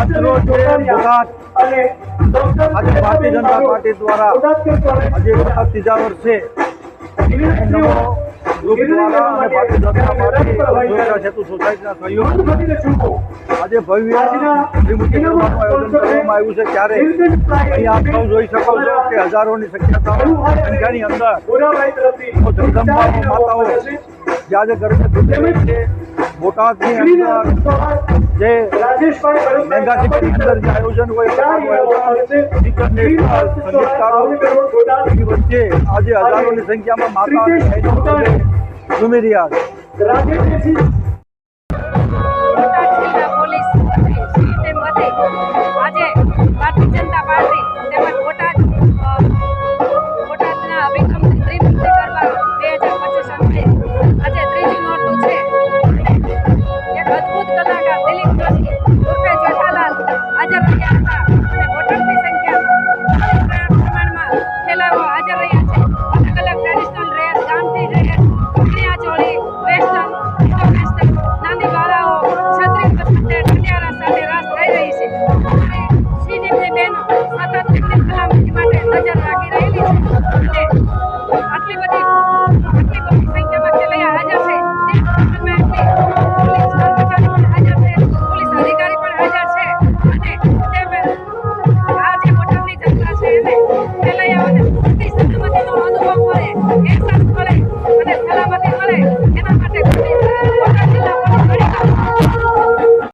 આજે ભારતીય જનતા પાર્ટી દ્વારા આજે વખત ત્રીજા વર્ષે આજે ભવ્ય શ્રીમૂર્તિ આયોજન કરવામાં આવ્યું છે ત્યારે અહીં આપ સૌ જોઈ શકો છો કે હજારોની સંખ્યા સંખ્યાની અંદર જગદંબા માતાઓ જે આજે ગરબે છે. બોટાદની અંદર જે મેગાસિટીની અંદર જે આયોજન હોય આજે હજારોની સંખ્યામાં માતા ઝૂમી રહ્યા આજે ત્રીજી નોટ છે. અદભુત કલાકાર વિસ્તારમાં અને વોટર્સની સંખ્યામાં પ્રમાણમાં ખેલાવો હાજર રહ્યા છે. અલગ અલગ ડ્રેસ ગામઠી ડ્રેસ ઘડિયા ચોળી, વેસ્ટર્ન ઇન્ડો નાની બાળાઓ છત્રીસ પચપટે સાથે રાસ થઈ રહી છે. અને શ્રીદેવની બહેનો સતત માટે નજર રાખી રહેલી છે. Это